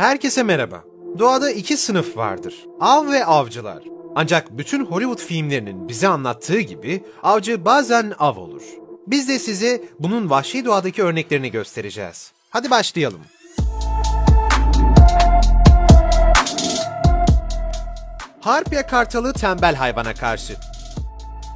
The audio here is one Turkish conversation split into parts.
Herkese merhaba. Doğada iki sınıf vardır. Av ve avcılar. Ancak bütün Hollywood filmlerinin bize anlattığı gibi avcı bazen av olur. Biz de size bunun vahşi doğadaki örneklerini göstereceğiz. Hadi başlayalım. Harpya kartalı tembel hayvana karşı.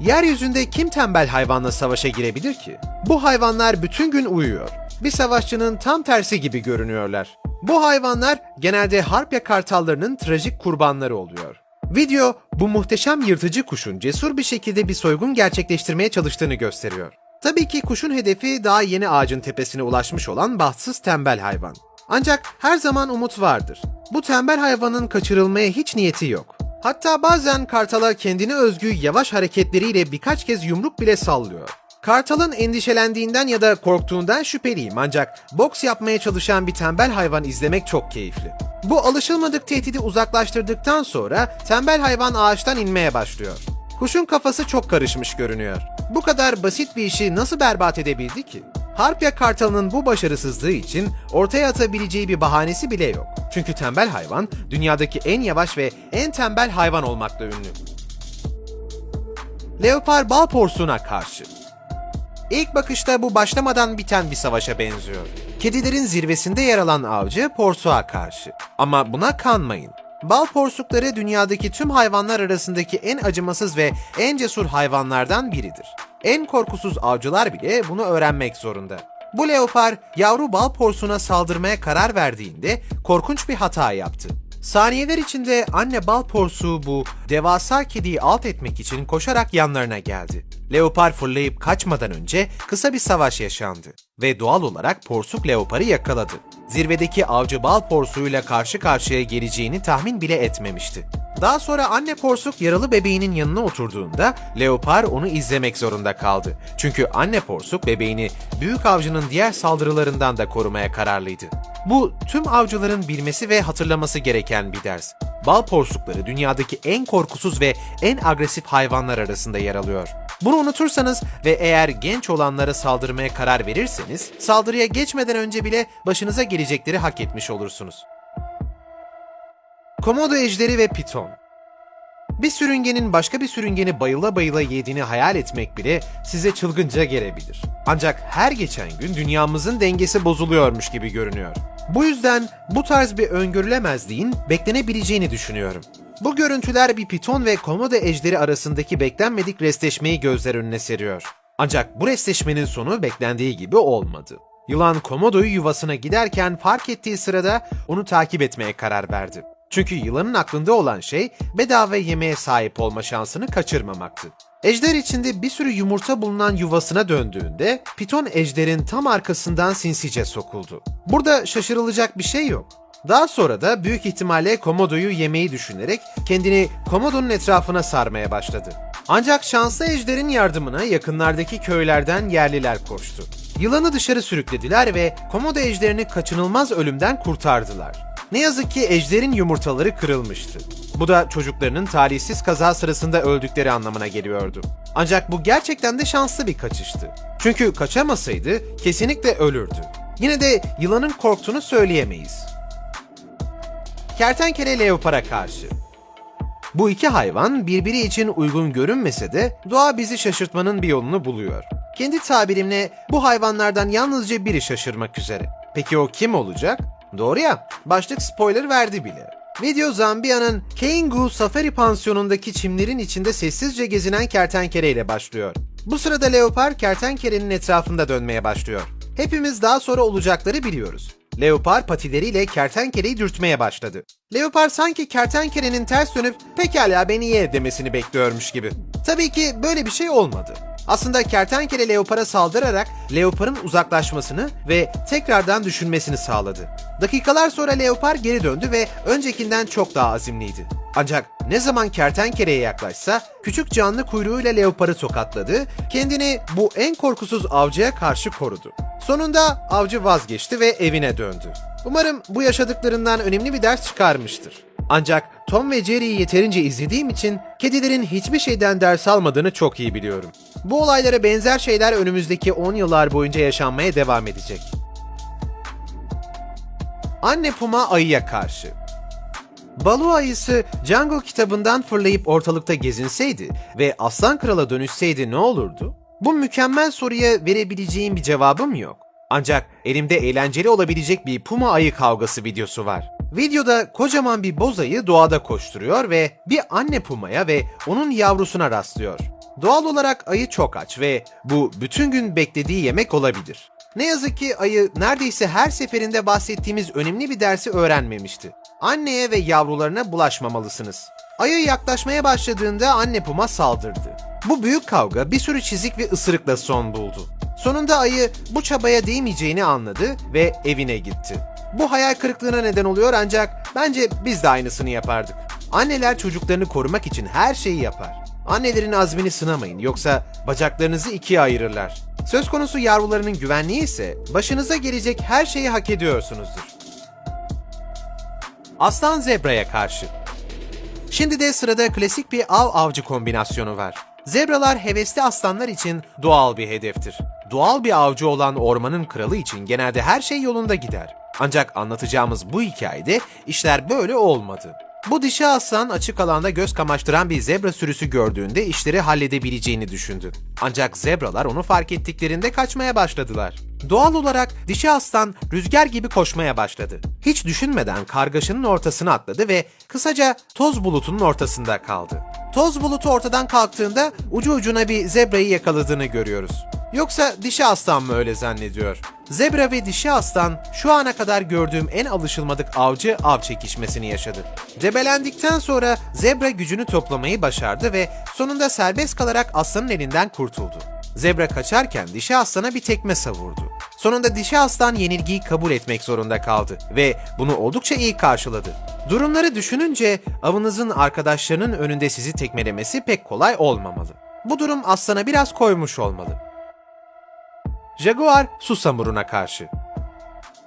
Yeryüzünde kim tembel hayvanla savaşa girebilir ki? Bu hayvanlar bütün gün uyuyor. Bir savaşçının tam tersi gibi görünüyorlar. Bu hayvanlar genelde harpya kartallarının trajik kurbanları oluyor. Video bu muhteşem yırtıcı kuşun cesur bir şekilde bir soygun gerçekleştirmeye çalıştığını gösteriyor. Tabii ki kuşun hedefi daha yeni ağacın tepesine ulaşmış olan bahtsız tembel hayvan. Ancak her zaman umut vardır. Bu tembel hayvanın kaçırılmaya hiç niyeti yok. Hatta bazen Kartal'a kendine özgü yavaş hareketleriyle birkaç kez yumruk bile sallıyor. Kartal'ın endişelendiğinden ya da korktuğundan şüpheliyim ancak boks yapmaya çalışan bir tembel hayvan izlemek çok keyifli. Bu alışılmadık tehdidi uzaklaştırdıktan sonra tembel hayvan ağaçtan inmeye başlıyor. Kuşun kafası çok karışmış görünüyor. Bu kadar basit bir işi nasıl berbat edebildi ki? Harpya kartalının bu başarısızlığı için ortaya atabileceği bir bahanesi bile yok. Çünkü tembel hayvan dünyadaki en yavaş ve en tembel hayvan olmakla ünlü. Leopar bal porsuğuna karşı. İlk bakışta bu başlamadan biten bir savaşa benziyor. Kedilerin zirvesinde yer alan avcı porsuğa karşı. Ama buna kanmayın. Bal porsukları dünyadaki tüm hayvanlar arasındaki en acımasız ve en cesur hayvanlardan biridir. En korkusuz avcılar bile bunu öğrenmek zorunda. Bu leopar yavru bal porsuğuna saldırmaya karar verdiğinde korkunç bir hata yaptı. Saniyeler içinde anne bal porsuğu bu devasa kediyi alt etmek için koşarak yanlarına geldi. Leopar fırlayıp kaçmadan önce kısa bir savaş yaşandı ve doğal olarak porsuk leoparı yakaladı. Zirvedeki avcı bal porsuğuyla karşı karşıya geleceğini tahmin bile etmemişti. Daha sonra anne porsuk yaralı bebeğinin yanına oturduğunda leopar onu izlemek zorunda kaldı. Çünkü anne porsuk bebeğini büyük avcının diğer saldırılarından da korumaya kararlıydı. Bu tüm avcıların bilmesi ve hatırlaması gereken bir ders. Bal porsukları dünyadaki en korkusuz ve en agresif hayvanlar arasında yer alıyor. Bunu unutursanız ve eğer genç olanlara saldırmaya karar verirseniz, saldırıya geçmeden önce bile başınıza gelecekleri hak etmiş olursunuz. Komodo ejderi ve piton bir sürüngenin başka bir sürüngeni bayıla bayıla yediğini hayal etmek bile size çılgınca gelebilir. Ancak her geçen gün dünyamızın dengesi bozuluyormuş gibi görünüyor. Bu yüzden bu tarz bir öngörülemezliğin beklenebileceğini düşünüyorum. Bu görüntüler bir piton ve komodo ejderi arasındaki beklenmedik restleşmeyi gözler önüne seriyor. Ancak bu restleşmenin sonu beklendiği gibi olmadı. Yılan komodoyu yuvasına giderken fark ettiği sırada onu takip etmeye karar verdi. Çünkü yılanın aklında olan şey bedava yemeğe sahip olma şansını kaçırmamaktı. Ejder içinde bir sürü yumurta bulunan yuvasına döndüğünde piton ejderin tam arkasından sinsice sokuldu. Burada şaşırılacak bir şey yok. Daha sonra da büyük ihtimalle komodoyu yemeyi düşünerek kendini komodonun etrafına sarmaya başladı. Ancak şanslı ejderin yardımına yakınlardaki köylerden yerliler koştu. Yılanı dışarı sürüklediler ve komodo ejderini kaçınılmaz ölümden kurtardılar. Ne yazık ki ejderin yumurtaları kırılmıştı. Bu da çocuklarının talihsiz kaza sırasında öldükleri anlamına geliyordu. Ancak bu gerçekten de şanslı bir kaçıştı. Çünkü kaçamasaydı kesinlikle ölürdü. Yine de yılanın korktuğunu söyleyemeyiz. Kertenkele leopara karşı. Bu iki hayvan birbiri için uygun görünmese de doğa bizi şaşırtmanın bir yolunu buluyor. Kendi tabirimle bu hayvanlardan yalnızca biri şaşırmak üzere. Peki o kim olacak? Doğru ya, başlık spoiler verdi bile. Video Zambiya'nın Keingu Safari Pansiyonu'ndaki çimlerin içinde sessizce gezinen kertenkele ile başlıyor. Bu sırada leopar kertenkelenin etrafında dönmeye başlıyor. Hepimiz daha sonra olacakları biliyoruz. Leopar patileriyle kertenkeleyi dürtmeye başladı. Leopar sanki kertenkelenin ters dönüp pekala beni ye demesini bekliyormuş gibi. Tabii ki böyle bir şey olmadı. Aslında kertenkele leopara saldırarak leoparın uzaklaşmasını ve tekrardan düşünmesini sağladı. Dakikalar sonra leopar geri döndü ve öncekinden çok daha azimliydi. Ancak ne zaman kertenkeleye yaklaşsa küçük canlı kuyruğuyla leoparı tokatladı, kendini bu en korkusuz avcıya karşı korudu. Sonunda avcı vazgeçti ve evine döndü. Umarım bu yaşadıklarından önemli bir ders çıkarmıştır. Ancak Tom ve Jerry'yi yeterince izlediğim için kedilerin hiçbir şeyden ders almadığını çok iyi biliyorum. Bu olaylara benzer şeyler önümüzdeki 10 yıllar boyunca yaşanmaya devam edecek. Anne puma ayıya karşı. Balu ayısı Jungle kitabından fırlayıp ortalıkta gezinseydi ve Aslan Kral'a dönüşseydi ne olurdu? Bu mükemmel soruya verebileceğim bir cevabım yok. Ancak elimde eğlenceli olabilecek bir puma ayı kavgası videosu var. Videoda kocaman bir boz ayı doğada koşturuyor ve bir anne pumaya ve onun yavrusuna rastlıyor. Doğal olarak ayı çok aç ve bu bütün gün beklediği yemek olabilir. Ne yazık ki ayı neredeyse her seferinde bahsettiğimiz önemli bir dersi öğrenmemişti. Anneye ve yavrularına bulaşmamalısınız. Ayı yaklaşmaya başladığında anne puma saldırdı. Bu büyük kavga bir sürü çizik ve ısırıkla son buldu. Sonunda ayı bu çabaya değmeyeceğini anladı ve evine gitti. Bu hayal kırıklığına neden oluyor ancak bence biz de aynısını yapardık. Anneler çocuklarını korumak için her şeyi yapar. Annelerin azmini sınamayın yoksa bacaklarınızı ikiye ayırırlar. Söz konusu yavrularının güvenliği ise başınıza gelecek her şeyi hak ediyorsunuzdur. Aslan zebraya karşı. Şimdi de sırada klasik bir av avcı kombinasyonu var. Zebralar hevesli aslanlar için doğal bir hedeftir. Doğal bir avcı olan ormanın kralı için genelde her şey yolunda gider. Ancak anlatacağımız bu hikayede işler böyle olmadı. Bu dişi aslan açık alanda göz kamaştıran bir zebra sürüsü gördüğünde işleri halledebileceğini düşündü. Ancak zebralar onu fark ettiklerinde kaçmaya başladılar. Doğal olarak dişi aslan rüzgar gibi koşmaya başladı. Hiç düşünmeden kargaşanın ortasına atladı ve kısaca toz bulutunun ortasında kaldı. Toz bulutu ortadan kalktığında ucu ucuna bir zebrayı yakaladığını görüyoruz. Yoksa dişi aslan mı öyle zannediyor? Zebra ve dişi aslan şu ana kadar gördüğüm en alışılmadık avcı av çekişmesini yaşadı. Debelendikten sonra zebra gücünü toplamayı başardı ve sonunda serbest kalarak aslanın elinden kurtuldu. Zebra kaçarken dişi aslana bir tekme savurdu. Sonunda dişi aslan yenilgiyi kabul etmek zorunda kaldı ve bunu oldukça iyi karşıladı. Durumları düşününce avınızın arkadaşlarının önünde sizi tekmelemesi pek kolay olmamalı. Bu durum aslana biraz koymuş olmalı. Jaguar susamuruna karşı.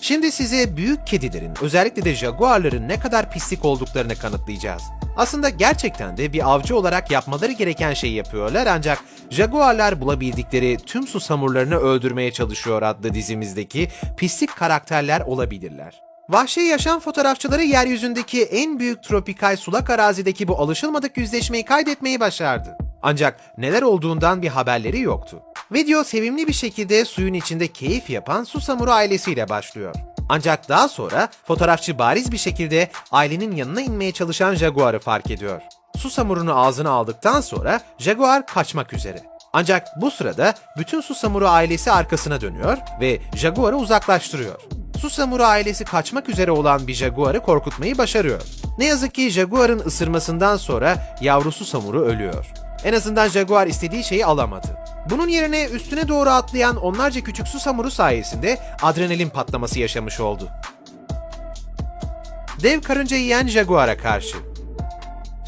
Şimdi size büyük kedilerin, özellikle de jaguarların ne kadar pislik olduklarını kanıtlayacağız. Aslında gerçekten de bir avcı olarak yapmaları gereken şeyi yapıyorlar ancak jaguarlar bulabildikleri tüm susamurlarını öldürmeye çalışıyor adlı dizimizdeki pislik karakterler olabilirler. Vahşi yaşam fotoğrafçıları yeryüzündeki en büyük tropikal sulak arazideki bu alışılmadık yüzleşmeyi kaydetmeyi başardı. Ancak neler olduğundan bir haberleri yoktu. Video sevimli bir şekilde suyun içinde keyif yapan Susamuru ailesiyle başlıyor. Ancak daha sonra fotoğrafçı bariz bir şekilde ailenin yanına inmeye çalışan Jaguar'ı fark ediyor. Susamurunu ağzına aldıktan sonra Jaguar kaçmak üzere. Ancak bu sırada bütün Susamuru ailesi arkasına dönüyor ve Jaguar'ı uzaklaştırıyor. Susamuru ailesi kaçmak üzere olan bir Jaguar'ı korkutmayı başarıyor. Ne yazık ki Jaguar'ın ısırmasından sonra yavrusu Samuru ölüyor. En azından Jaguar istediği şeyi alamadı. Bunun yerine üstüne doğru atlayan onlarca küçük su samuru sayesinde adrenalin patlaması yaşamış oldu. Dev karınca yiyen Jaguar'a karşı.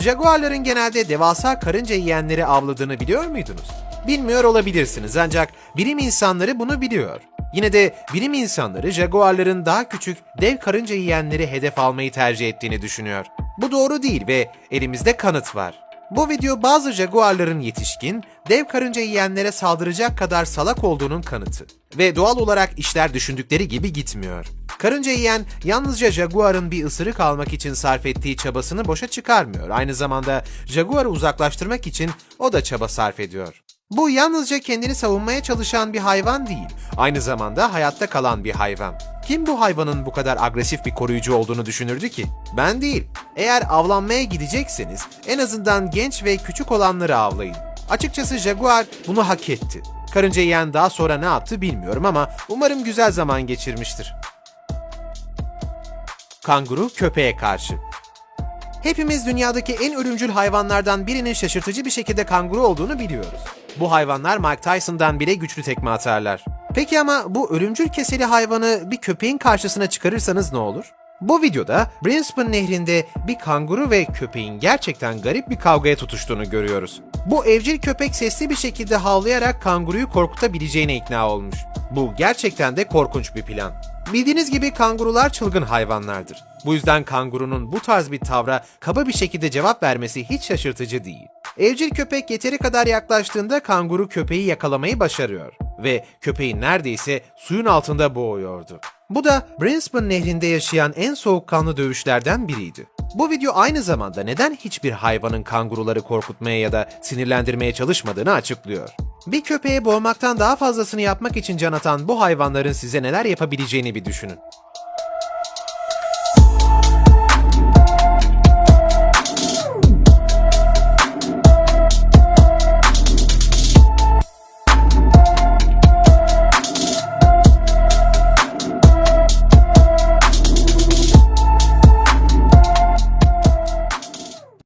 Jaguarların genelde devasa karınca yiyenleri avladığını biliyor muydunuz? Bilmiyor olabilirsiniz ancak bilim insanları bunu biliyor. Yine de bilim insanları jaguarların daha küçük dev karınca yiyenleri hedef almayı tercih ettiğini düşünüyor. Bu doğru değil ve elimizde kanıt var. Bu video bazı jaguarların yetişkin, dev karınca yiyenlere saldıracak kadar salak olduğunun kanıtı. Ve doğal olarak işler düşündükleri gibi gitmiyor. Karınca yiyen yalnızca jaguarın bir ısırık almak için sarf ettiği çabasını boşa çıkarmıyor. Aynı zamanda jaguarı uzaklaştırmak için o da çaba sarf ediyor. Bu yalnızca kendini savunmaya çalışan bir hayvan değil, aynı zamanda hayatta kalan bir hayvan. Kim bu hayvanın bu kadar agresif bir koruyucu olduğunu düşünürdü ki? Ben değil. Eğer avlanmaya gidecekseniz en azından genç ve küçük olanları avlayın. Açıkçası Jaguar bunu hak etti. Karınca yiyen daha sonra ne yaptı bilmiyorum ama umarım güzel zaman geçirmiştir. Kanguru köpeğe karşı. Hepimiz dünyadaki en ölümcül hayvanlardan birinin şaşırtıcı bir şekilde kanguru olduğunu biliyoruz. Bu hayvanlar Mike Tyson'dan bile güçlü tekme atarlar. Peki ama bu ölümcül keseli hayvanı bir köpeğin karşısına çıkarırsanız ne olur? Bu videoda Brisbane nehrinde bir kanguru ve köpeğin gerçekten garip bir kavgaya tutuştuğunu görüyoruz. Bu evcil köpek sesli bir şekilde havlayarak kanguruyu korkutabileceğine ikna olmuş. Bu gerçekten de korkunç bir plan. Bildiğiniz gibi kangurular çılgın hayvanlardır. Bu yüzden kangurunun bu tarz bir tavra kaba bir şekilde cevap vermesi hiç şaşırtıcı değil. Evcil köpek yeteri kadar yaklaştığında kanguru köpeği yakalamayı başarıyor ve köpeği neredeyse suyun altında boğuyordu. Bu da Brinspan nehrinde yaşayan en soğukkanlı dövüşlerden biriydi. Bu video aynı zamanda neden hiçbir hayvanın kanguruları korkutmaya ya da sinirlendirmeye çalışmadığını açıklıyor. Bir köpeğe boğmaktan daha fazlasını yapmak için can atan bu hayvanların size neler yapabileceğini bir düşünün.